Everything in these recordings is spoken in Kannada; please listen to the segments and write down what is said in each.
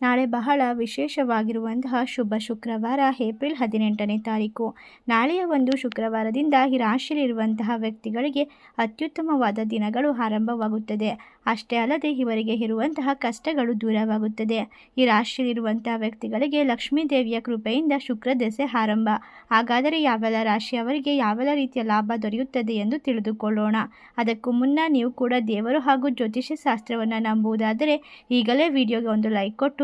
ನಾಳೆ ಬಹಳ ವಿಶೇಷವಾಗಿರುವಂತಹ ಶುಭ ಶುಕ್ರವಾರ, ಏಪ್ರಿಲ್ ಹದಿನೆಂಟನೇ ತಾರೀಕು. ನಾಳೆಯ ಒಂದು ಶುಕ್ರವಾರದಿಂದ ಈ ರಾಶಿಯಲ್ಲಿರುವಂತಹ ವ್ಯಕ್ತಿಗಳಿಗೆ ಅತ್ಯುತ್ತಮವಾದ ದಿನಗಳು ಆರಂಭವಾಗುತ್ತದೆ. ಅಷ್ಟೇ ಅಲ್ಲದೆ ಇವರಿಗೆ ಇರುವಂತಹ ಕಷ್ಟಗಳು ದೂರವಾಗುತ್ತದೆ. ಈ ರಾಶಿಯಲ್ಲಿರುವಂತಹ ವ್ಯಕ್ತಿಗಳಿಗೆ ಲಕ್ಷ್ಮೀ ದೇವಿಯ ಕೃಪೆಯಿಂದ ಶುಕ್ರ ದೆಸೆ ಆರಂಭ. ಹಾಗಾದರೆ ಯಾವೆಲ್ಲ ರಾಶಿಯವರಿಗೆ ಯಾವೆಲ್ಲ ರೀತಿಯ ಲಾಭ ದೊರೆಯುತ್ತದೆ ಎಂದು ತಿಳಿದುಕೊಳ್ಳೋಣ. ಅದಕ್ಕೂ ಮುನ್ನ ನೀವು ಕೂಡ ದೇವರು ಹಾಗೂ ಜ್ಯೋತಿಷ್ಯ ಶಾಸ್ತ್ರವನ್ನು ನಂಬುವುದಾದರೆ ಈಗಲೇ ವಿಡಿಯೋಗೆ ಒಂದು ಲೈಕ್ ಕೊಟ್ಟು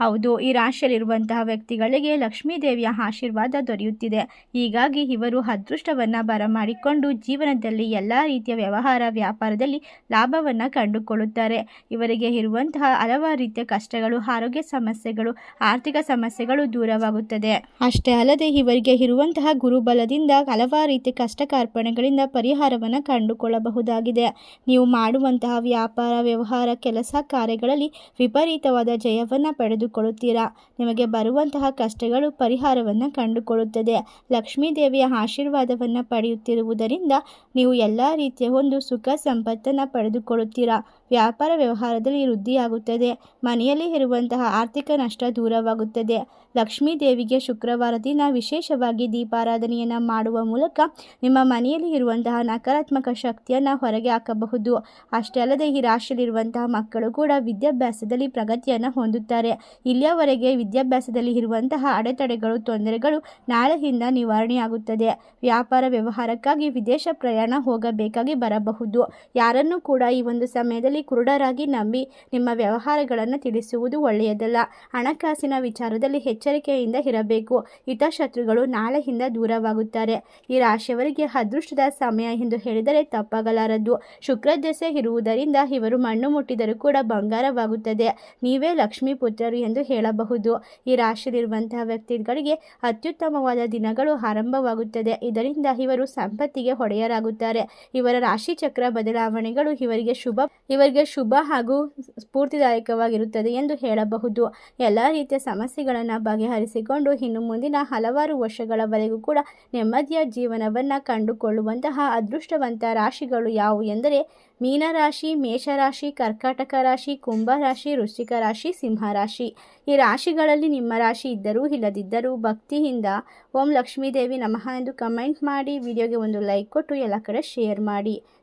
ಹೌದು, ಈ ರಾಶಿಯಲ್ಲಿರುವಂತಹ ವ್ಯಕ್ತಿಗಳಿಗೆ ಲಕ್ಷ್ಮೀ ದೇವಿಯ ಆಶೀರ್ವಾದ ದೊರೆಯುತ್ತಿದೆ. ಹೀಗಾಗಿ ಇವರು ಅದೃಷ್ಟವನ್ನು ಬರಮಾಡಿಕೊಂಡು ಜೀವನದಲ್ಲಿ ಎಲ್ಲ ರೀತಿಯ ವ್ಯವಹಾರ ವ್ಯಾಪಾರದಲ್ಲಿ ಲಾಭವನ್ನು ಕಂಡುಕೊಳ್ಳುತ್ತಾರೆ. ಇವರಿಗೆ ಇರುವಂತಹ ಹಲವಾರು ರೀತಿಯ ಕಷ್ಟಗಳು, ಆರೋಗ್ಯ ಸಮಸ್ಯೆಗಳು, ಆರ್ಥಿಕ ಸಮಸ್ಯೆಗಳು ದೂರವಾಗುತ್ತದೆ. ಅಷ್ಟೇ ಅಲ್ಲದೆ ಇವರಿಗೆ ಇರುವಂತಹ ಗುರುಬಲದಿಂದ ಹಲವಾರು ರೀತಿಯ ಕಷ್ಟ ಕಾರ್ಪಣೆಗಳಿಂದ ಪರಿಹಾರವನ್ನು ಕಂಡುಕೊಳ್ಳಬಹುದಾಗಿದೆ. ನೀವು ಮಾಡುವಂತಹ ವ್ಯಾಪಾರ, ವ್ಯವಹಾರ, ಕೆಲಸ ಕಾರ್ಯಗಳಲ್ಲಿ ವಿಪರೀತವಾದ ಜಯವನ್ನು ಪಡೆದುಕೊಳ್ಳುತ್ತೀರಾ ನಿಮಗೆ ಬರುವಂತಹ ಕಷ್ಟಗಳು ಪರಿಹಾರವನ್ನು ಕಂಡುಕೊಳ್ಳುತ್ತದೆ. ಲಕ್ಷ್ಮೀ ದೇವಿಯ ಆಶೀರ್ವಾದವನ್ನು ಪಡೆಯುತ್ತಿರುವುದರಿಂದ ನೀವು ಎಲ್ಲ ರೀತಿಯ ಒಂದು ಸುಖ ಸಂಪತ್ತನ್ನು ಪಡೆದುಕೊಳ್ಳುತ್ತೀರಾ? ವ್ಯಾಪಾರ ವ್ಯವಹಾರದಲ್ಲಿ ವೃದ್ಧಿಯಾಗುತ್ತದೆ. ಮನೆಯಲ್ಲಿ ಇರುವಂತಹ ಆರ್ಥಿಕ ನಷ್ಟ ದೂರವಾಗುತ್ತದೆ. ಲಕ್ಷ್ಮೀ ದೇವಿಗೆ ಶುಕ್ರವಾರ ದಿನ ವಿಶೇಷವಾಗಿ ದೀಪಾರಾಧನೆಯನ್ನು ಮಾಡುವ ಮೂಲಕ ನಿಮ್ಮ ಮನೆಯಲ್ಲಿ ಇರುವಂತಹ ನಕಾರಾತ್ಮಕ ಶಕ್ತಿಯನ್ನು ಹೊರಗೆ ಹಾಕಬಹುದು. ಅಷ್ಟೇ ಅಲ್ಲದೆ ಈ ರಾಶಿಯಲ್ಲಿರುವಂತಹ ಮಕ್ಕಳು ಕೂಡ ವಿದ್ಯಾಭ್ಯಾಸದಲ್ಲಿ ಪ್ರಗತಿಯನ್ನು ಹೊಂದುತ್ತಾರೆ. ಇಲ್ಲಿಯವರೆಗೆ ವಿದ್ಯಾಭ್ಯಾಸದಲ್ಲಿ ಇರುವಂತಹ ಅಡೆತಡೆಗಳು, ತೊಂದರೆಗಳು ನಾಳೆಯಿಂದ ನಿವಾರಣೆಯಾಗುತ್ತದೆ. ವ್ಯಾಪಾರ ವ್ಯವಹಾರಕ್ಕಾಗಿ ವಿದೇಶ ಪ್ರಯಾಣ ಹೋಗಬೇಕಾಗಿ ಬರಬಹುದು. ಯಾರನ್ನೂ ಕೂಡ ಈ ಒಂದು ಸಮಯದಲ್ಲಿ ಕುರುಡರಾಗಿ ನಂಬಿ ನಿಮ್ಮ ವ್ಯವಹಾರಗಳನ್ನು ತಿಳಿಸುವುದು ಒಳ್ಳೆಯದಲ್ಲ. ಹಣಕಾಸಿನ ವಿಚಾರದಲ್ಲಿ ಎಚ್ಚರಿಕೆಯಿಂದ ಇರಬೇಕು. ಹಿತಶತ್ರುಗಳು ನಾಳೆಯಿಂದ ದೂರವಾಗುತ್ತಾರೆ. ಈ ರಾಶಿಯವರಿಗೆ ಅದೃಷ್ಟದ ಸಮಯ ಎಂದು ಹೇಳಿದರೆ ತಪ್ಪಾಗಲಾರದು. ಶುಕ್ರ ದೆಸೆ ಇರುವುದರಿಂದ ಇವರು ಮಣ್ಣು ಮುಟ್ಟಿದರೂ ಕೂಡ ಬಂಗಾರವಾಗುತ್ತದೆ. ನೀವೇ ಲಕ್ಷ್ಮೀ ಪುತ್ರರು ಎಂದು ಹೇಳಬಹುದು. ಈ ರಾಶಿಯಲ್ಲಿರುವಂತಹ ವ್ಯಕ್ತಿಗಳಿಗೆ ಅತ್ಯುತ್ತಮವಾದ ದಿನಗಳು ಆರಂಭವಾಗುತ್ತದೆ. ಇದರಿಂದ ಇವರು ಸಂಪತ್ತಿಗೆ ಹೊಡೆಯರಾಗುತ್ತಾರೆ ಇವರ ರಾಶಿ ಚಕ್ರ ಬದಲಾವಣೆಗಳು ಇವರಿಗೆ ಶುಭ ಇವರಿಗೆ ಶುಭ ಹಾಗೂ ಸ್ಫೂರ್ತಿದಾಯಕವಾಗಿರುತ್ತದೆ ಎಂದು ಹೇಳಬಹುದು. ಎಲ್ಲ ರೀತಿಯ ಸಮಸ್ಯೆಗಳನ್ನು ಬಗೆಹರಿಸಿಕೊಂಡು ಇನ್ನು ಮುಂದಿನ ಹಲವಾರು ವರ್ಷಗಳವರೆಗೂ ಕೂಡ ನೆಮ್ಮದಿಯ ಜೀವನವನ್ನು ಕಂಡುಕೊಳ್ಳುವಂತಹ ಅದೃಷ್ಟವಂತ ರಾಶಿಗಳು ಯಾವುವು ಎಂದರೆ ಮೀನರಾಶಿ, ಮೇಷರಾಶಿ, ಕರ್ಕಾಟಕ ರಾಶಿ, ಕುಂಭ ರಾಶಿ, ವೃಶ್ಚಿಕ ರಾಶಿ, ಸಿಂಹ ರಾಶಿ. ಈ ರಾಶಿಗಳಲ್ಲಿ ನಿಮ್ಮ ರಾಶಿ ಇದ್ದರೂ ಇಲ್ಲದಿದ್ದರೂ ಭಕ್ತಿಯಿಂದ ಓಂ ಲಕ್ಷ್ಮೀದೇವಿ ನಮಃ ಎಂದು ಕಮೆಂಟ್ ಮಾಡಿ, ವಿಡಿಯೋಗೆ ಒಂದು ಲೈಕ್ ಕೊಟ್ಟು ಎಲ್ಲ ಕಡೆ ಶೇರ್ ಮಾಡಿ.